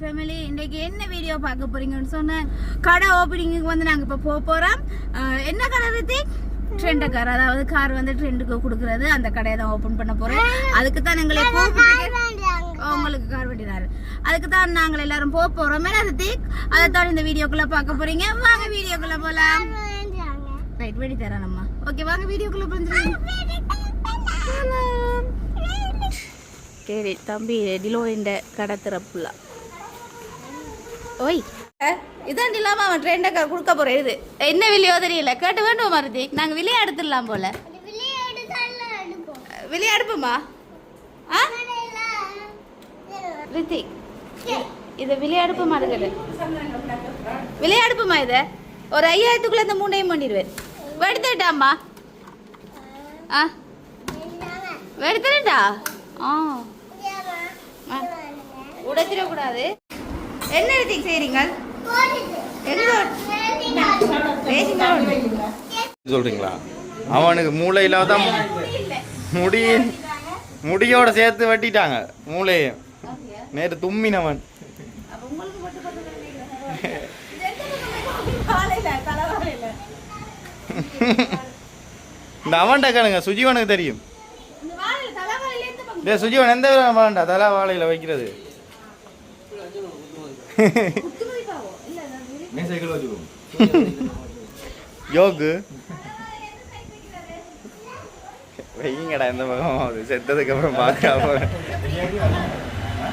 Family இன்னைக்கு என்ன video பார்க்க போறீங்கன்னு சொன்னேன். கடை ஓப்பனிங்க்கு வந்து நாங்க இப்ப போக போறோம். அஹ், என்ன கடை ரித்திக் ட்ரெண்ட் கார் அதாவது கார் வந்து ட்ரெண்டுக்கு கொடுக்கறது. அந்த கடையை தான் ஓபன் பண்ண போறோம். அதுக்கு தான் எங்களை உங்களுக்கு கார் வெட்டினாரு அதுக்கு தான் நாங்கள் எல்லாரும் போக போறோம். என்ன ரித்திக் அதை தான் இந்த வீடியோக்குள்ள பார்க்க போறீங்க. வாங்க வீடியோக்குள்ள போலாம். ரைட் வெடி தரேன் நம்ம ஓகே வாங்க வீடியோக்குள்ள போந்துருங்க சரி தம்பி டிலோ இந்த கடை திறப்புல. ஓய். இதான் இல்லாம அவன் ட்ரெயின்ட கொடுக்க போறேன் இது என்ன விலையோ தெரியல. கேட்டு வேண்டும் மருதி? நாங்க விலையை எடுத்துடலாம் போல. விலையை எடுப்போமா? ஆ? ரித்திக் இது விளையாடுப்போமா இருக்குது விளையாடுப்போமா இதை? ஒரு ஐயாயிரத்துக்குள்ள இந்த மூணையும் பண்ணிடுவேன். வெடுத்துட்டாம்மா. ஆ? வெடுத்துட்டா ஆ. ஆ. உடைச்சிடக்கூடாது. என்ன ரித்திக் செய்றீங்க? எங்க பேசிங்க சொல்றீங்களா? அவனுக்கு மூளை இல்லாத முடி முடியோட சேர்த்து வெட்டிட்டாங்க மூளையை. நேற்று தும்மினவன். இந்த அவன்கிட்ட கேளுங்க சுஜீவனுக்கு தெரியும். சுஜீவன் எந்த வேண்டா தலை வாழையில வைக்கிறது. குத்துமதி பாவம் இல்ல அது யோகு. வைங்கடா இந்த பக்கம் அது செத்ததுக்கு அப்புறம் பார்க்க போறேன்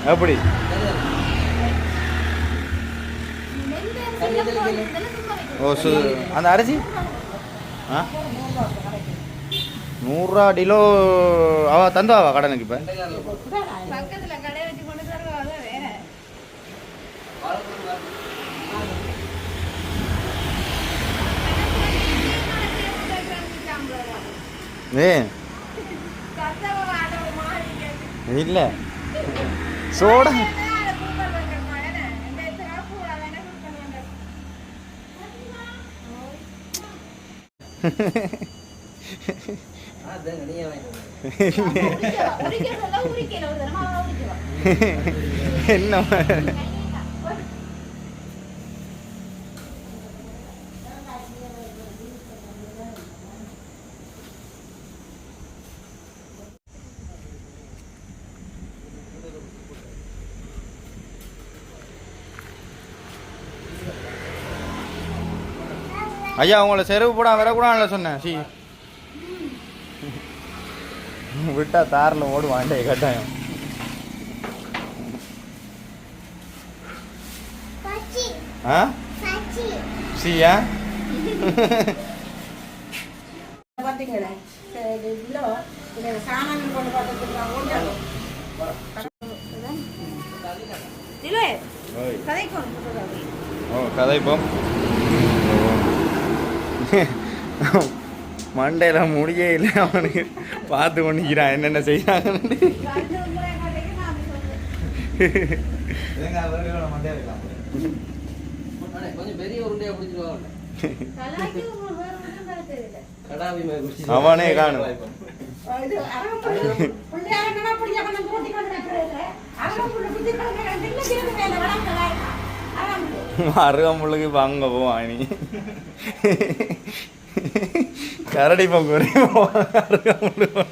அப்படி. ஓ சு அந்த அரிசி? ஆ? நூறுரூவா டிலோ அவ தந்துவாவா கடனுக்கு இப்போ? ஏ இல்லை சோடா என்ன ஐயா உங்களை செருப்பு போட வரக்கூடாதுல சொன்னேன். சி. விட்டா தாரில் ஓடுவாண்டே கட்டாயம். ஆ? சியா பார்த்தீங்களா இது இவ்வளோ இதை சாமான் கொண்டு பார்த்துட்டு ஓ கதைப்போம். மண்டையில் முடியே இல்லை அவனுக்கு பார்த்து கொண்டிருக்கிறான் என்னென்ன குடிச்சு அவனே காணும். இது அரவம் இப்போ அங்கே போவான் நீ கரடி பொங்குறி அருகம்புல்லு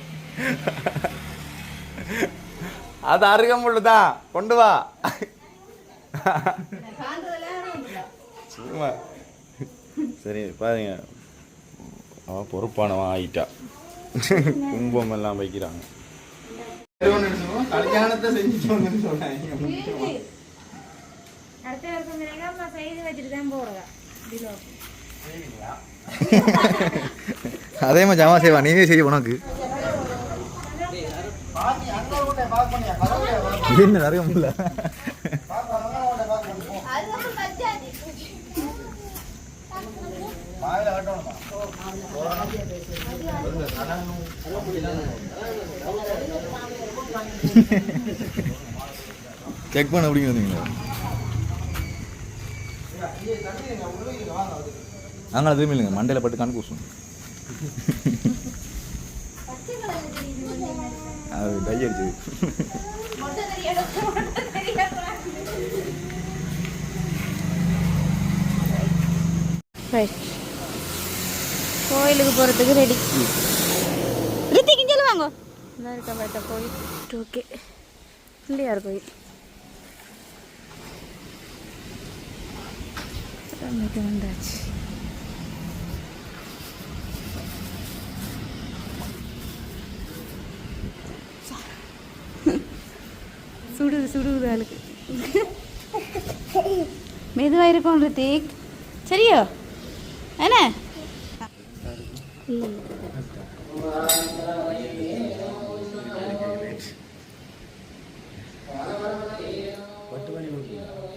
அது அருகம்புல்லு தான். கொண்டு வா. சும்மா. சரி பாருங்க. அவன் பொறுப்பானவன் ஆயிட்டா. கும்பம் எல்லாம் வைக்கிறாங்க. கல்யாணத்தை செஞ்சுட்டு சொல்றேன் அடுத்த வருஷம் நினைக்காம செய்து வச்சுட்டு தான் போறதா அதே மாதிரி ஜாமா செய்வா. நீவே செய்ய உனக்கு. என்ன நிறைய முடியல செக் பண்ண அப்படிங்க வந்தீங்களா அங்கே திரும்பி இல்லைங்க மண்டையில் பட்டு கணக்கு கூசும் அது கோயிலுக்கு போகிறதுக்கு ரெடி ரித்திக்கு சொல்லுவாங்க நல்லா இருக்கா பார்த்தா கோயில் ஓகே பிள்ளையார் கோயில். அன்னைக்கு வந்தாச்சு சுடுது சுடுது ஆளுக்கு. மெதுவாக இருக்கும் ரித்திக். சரியோ? என்ன?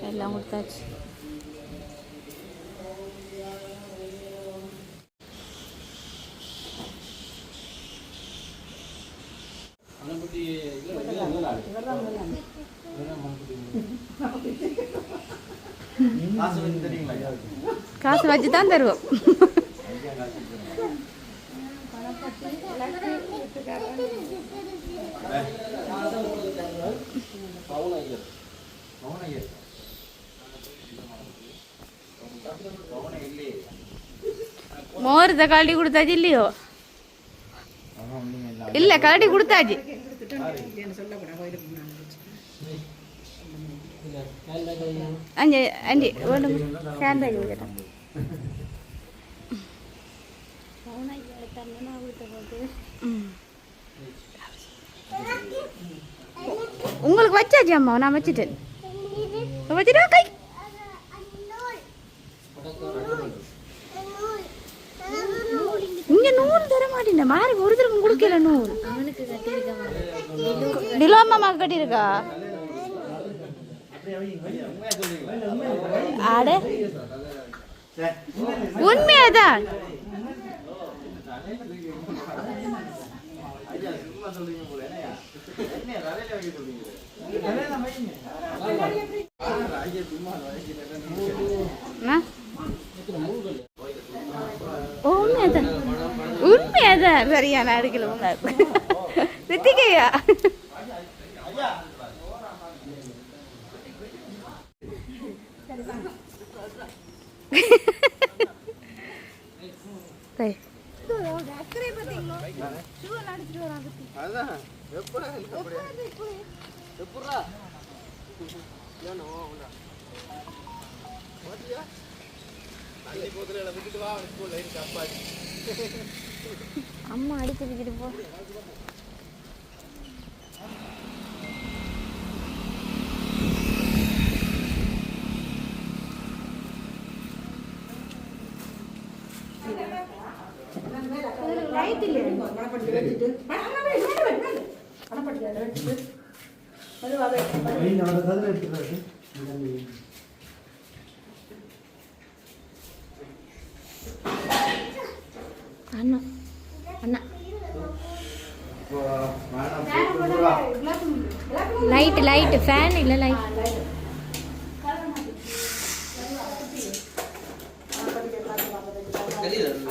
எல்லாம் கொடுத்தாச்சு. காசு வச்சு தான் தருவோம். மோர் கழட்டி கொடுத்தாச்சு இல்லையோ? இல்ல கழட்டி கொடுத்தாச்சு. அஞ்சு அஞ்சு வேண்டும் ஹேண்ட் பேக் உங்களுக்கு வச்சாச்சு அம்மா நான் வச்சுட்டேன் வச்சுட்டா கை. இங்க நூறு தர மாட்டேன் மாறி ஒருத்தருக்கும் கொடுக்கல நூறு நிலோமாமா கட்டியிருக்கா? அட. உண்மையாதான். ஆ? உண்மையாதான். உண்மையாதான். சரியா நான் எடுக்கல உங்க ரித்திகையா டேய். அதான் எப்படா அப்படியே எப்படா அம்மா அடிச்சுக்கிட்டு போ. பணப்பட்டி வச்சுட்டு பணம் வேணும், வேணும், வேணும். பணப்பட்டி அதை வச்சுட்டு மெதுவாக அண்ணா. அண்ணா. இப்போ வேணாம் போட்டு வா. லைட் லைட் ஃபேன் இல்லை லைட்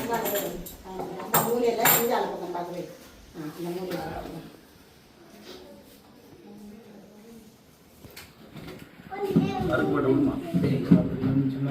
அந்த மூலையில இந்தியால பக்கம் பார்க்குறேன் இந்த மூலையில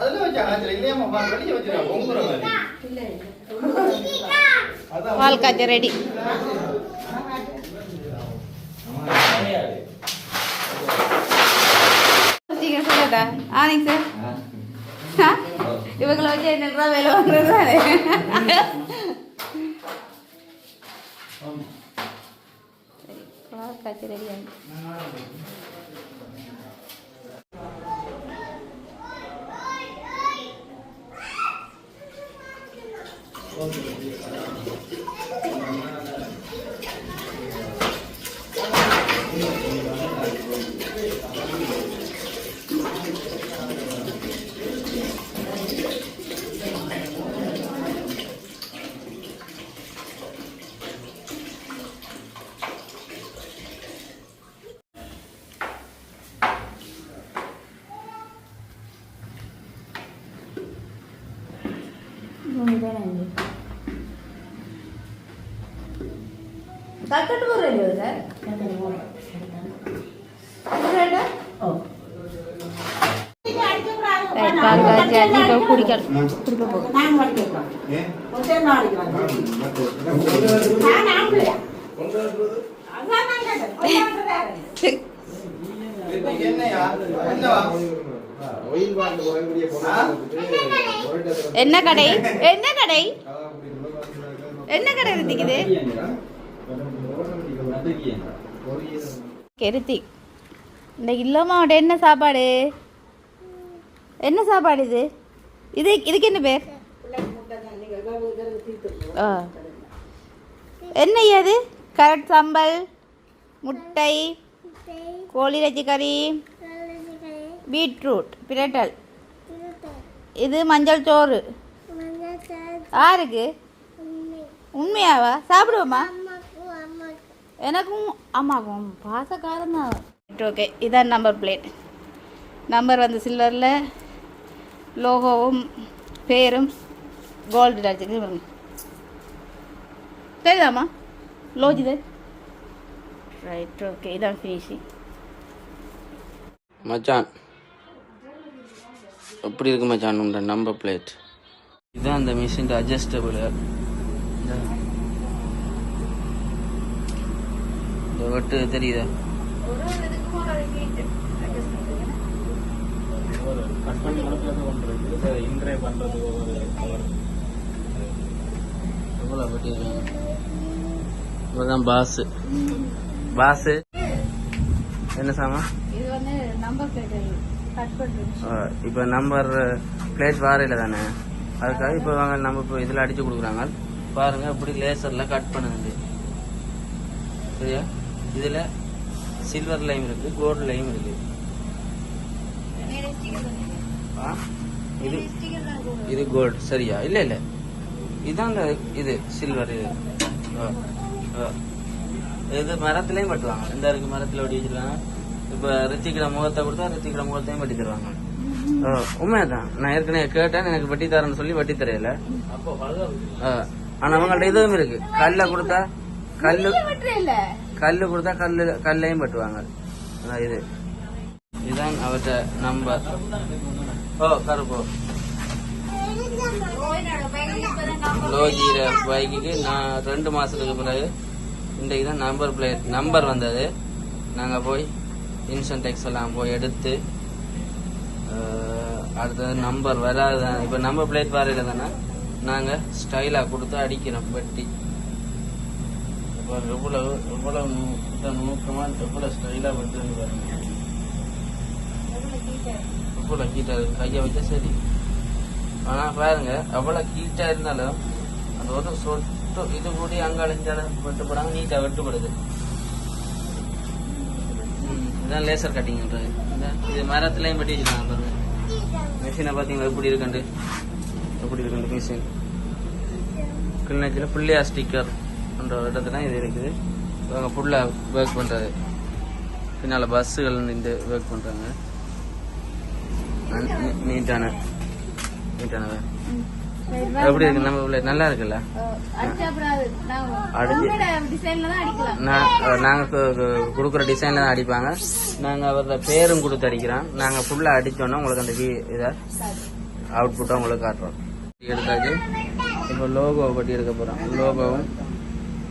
அதுல வெளியே பொங்குற மாதிரி அதான் காய்ச்ச ரெடி ஆனிங்க சார். இவங்களை வச்சு என்ன ரூபா வேலை வாங்குறது தானே? காய்ச்சி ரெடி ஆகி கொண்டாடுறாரு. என்ன கடை? என்ன கடை? என்ன கடை ரித்திக்குது கெருத்தி. இன்னைக்கு இல்லம்மாவோட என்ன சாப்பாடு? என்ன சாப்பாடு இது? இது இதுக்கு என்ன பேர்? ஆ. என்ன அது கரட் சாம்பல் முட்டை கோழி இறைச்சி கறி பீட்ரூட் பிரட்டல். இது மஞ்சள் சோறு. யாருக்கு உண்மையாவா? சாப்பிடுவோமா? எனக்கும் அம்மாக்கும் பாசக்காரம் தான். ஓகே இதான் நம்பர் பிளேட் நம்பர் வந்து சில்வரில் லோகோவும் பேரும் கோல்டு அடிச்சுக்கு பாருங்க தெரியுதாம்மா? லோஜி தான் ரைட் ஓகே இதான் ஃபினிஷிங் மச்சான். எப்படி இருக்கு மச்சான் உண்ட நம்பர் பிளேட் இதுதான் அந்த மிஷின் அட்ஜஸ்டபிள் இந்த வெட்டு தெரியுதா? எவ்வளோ வெட்டிருக்காங்க இவதான் பாஸ் பாஸ் என்ன சாமா? இது வந்து நம்பர் பிளேட் கட் பண்ணுறோம் இப்போ நம்பர் பிளேட் வாரையில் தானே? அதுக்காக இப்போ வாங்க நம்ம இப்போ இதில் அடித்து கொடுக்குறாங்க. பாருங்கள் இப்படி லேசரில் கட் பண்ணுது. சரியா? இதில் சில்வர் லைம் இருக்கு கோல்டு லைம் இருக்கு. ஆ? இது இது கோல்டு சரியா? இல்லை இல்லை. இதான் இந்த இது. சில்வர் இது. இது மரத்துலேயும் பட்டுவாங்க இந்த இருக்கு மரத்தில் ஒட்டி வச்சிருக்காங்க. இப்போ ரித்திக்கிற முகத்தை கொடுத்தா ரித்திக்கிற முகத்தையும் பட்டி தருவாங்க. ஆ, உண்மைதான் நான் ஏற்கனவே கேட்டேன் எனக்கு வட்டி தரேன்னு சொல்லி வட்டி தரையில. ஆனா அவங்கள்ட்ட இதுவும் இருக்கு. கல்ல கொடுத்தா கல்லு கல் கல்லு கொடுத்தா கல்லு கல்லையும் பட்டுவாங்க இது. இதுதான் அவர்கிட்ட நம்பர் ஓ கருப்பு. லோஜிர பைக்குக்கு நான் ரெண்டு மாசத்துக்கு பிறகு இன்றைக்கு தான் நம்பர் பிளேட் நம்பர் வந்தது. நாங்கள் போய் இன்சன் டேக்ஸ் எல்லாம் போய் எடுத்து அடுத்தது நம்பர் வராது இப்போ நம்பர் பிளேட் வரையில தானே நாங்கள் ஸ்டைலாக கொடுத்து அடிக்கிறோம் வெட்டி. எவ்வளவு எவ்வளவு நூ- இதை எவ்வளவு ஸ்டைலா வெட்டுன்னு பாருங்க. எவ்வளவு கீட்டா இருக்கு கையை வச்சா சரி. ஆனா பாருங்க அவ்வளவு கீட்டா இருந்தாலும் அது ஒரு சொட்டு இது கூடி அங்க அழிஞ்சாலும் வெட்டுப்படாங்க நீட்டா வெட்டுப்படுது ம், இதான் லேசர் கட்டிங்ன்றது இது மரத்துலயும் வெட்டி வச்சிருக்காங்க பாருங்க. மிஷினை பாத்தீங்களா எப்படி இருக்குண்டு எப்படி இருக்குண்டு மிஷின் கிளிநொச்சியில் பிள்ளையா ஸ்டிக்கர் ஒரு இடத்துல இது இருக்குது. இவங்க ஃபுல்லாக ஒர்க் பண்ணுறது பின்னால் பஸ்ஸுகள் நின்று ஒர்க் பண்ணுறாங்க நீட்டான நீட்டான. எப்படி இருக்கு? நம்ம உள்ள நல்லா இருக்குல்ல? நாங்கள் கொடுக்குற டிசைனில் தான் அடிப்பாங்க. நாங்கள் அவரோட பேரும் கொடுத்து அடிக்கிறோம். நாங்கள் ஃபுல்லாக அடித்தோன்னா உங்களுக்கு அந்த வீ இதை அவுட்புட்டை உங்களுக்கு காட்டுறோம். எடுத்தாச்சு. இப்போ லோகோ பட்டி எடுக்க போகிறோம் லோகோவும்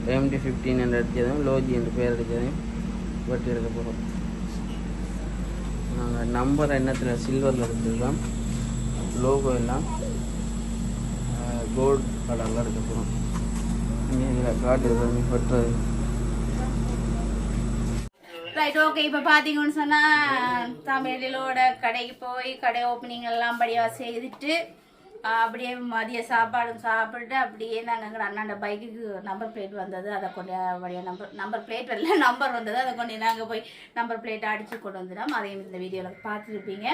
எம்டி ஃபிஃப்டீன் என்று அடித்ததையும் லோஜி என்று பேர் அடித்ததையும் வெட்டி எடுக்க போகிறோம் நாங்கள் நம்பர் எண்ணத்தில் சில்வரில் எடுத்துருக்கோம். லோகோ எல்லாம் கோல்ட் கலரில் எடுக்க போகிறோம் இதில் காட்டுறது வெட்டுறது ரைட் ஓகே இப்போ பார்த்தீங்கன்னு சொன்னால் தமிழோட கடைக்கு போய் கடை ஓப்பனிங் எல்லாம் படியாக செய்துட்டு அப்படியே மதிய சாப்பாடும் சாப்பிட்டு அப்படியே நாங்கள் எங்கள் அண்ணாண்ட பைக்குக்கு நம்பர் பிளேட் வந்தது. அதை கொண்டு வழியாக நம்பர் நம்பர் பிளேட் இல்லை நம்பர் வந்தது. அதை கொண்டு நாங்கள் போய் நம்பர் பிளேட் அடித்து கொண்டு வந்துட்டோம். அதையும் இந்த வீடியோவில் பார்த்துருப்பீங்க.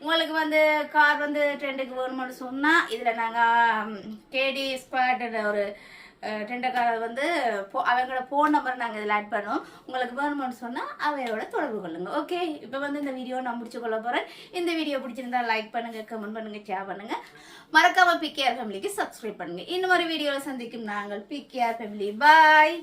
உங்களுக்கு வந்து கார் வந்து ட்ரெண்டுக்கு வேணும்னு சொன்னால் இதில் நாங்கள் கேடி ஸ்பாட் ஒரு டெண்டக்காரர் வந்து போ அவங்களோட ஃபோன் நம்பர் நாங்கள் இதில் ஆட் பண்ணுவோம். உங்களுக்கு வேணும்னு சொன்னால் அவையோட தொடர்பு கொள்ளுங்கள் ஓகே இப்போ வந்து இந்த வீடியோ நான் முடிச்சு கொள்ள போகிறேன் இந்த வீடியோ பிடிச்சிருந்தா லைக் பண்ணுங்கள் கமெண்ட் பண்ணுங்கள் ஷேர் பண்ணுங்கள் மறக்காமல் பிகேஆர் ஃபேமிலிக்கு சப்ஸ்கிரைப் பண்ணுங்க. இன்னும் ஒரு வீடியோவில் சந்திக்கும் நாங்கள் பிகேஆர் ஃபேமிலி பாய்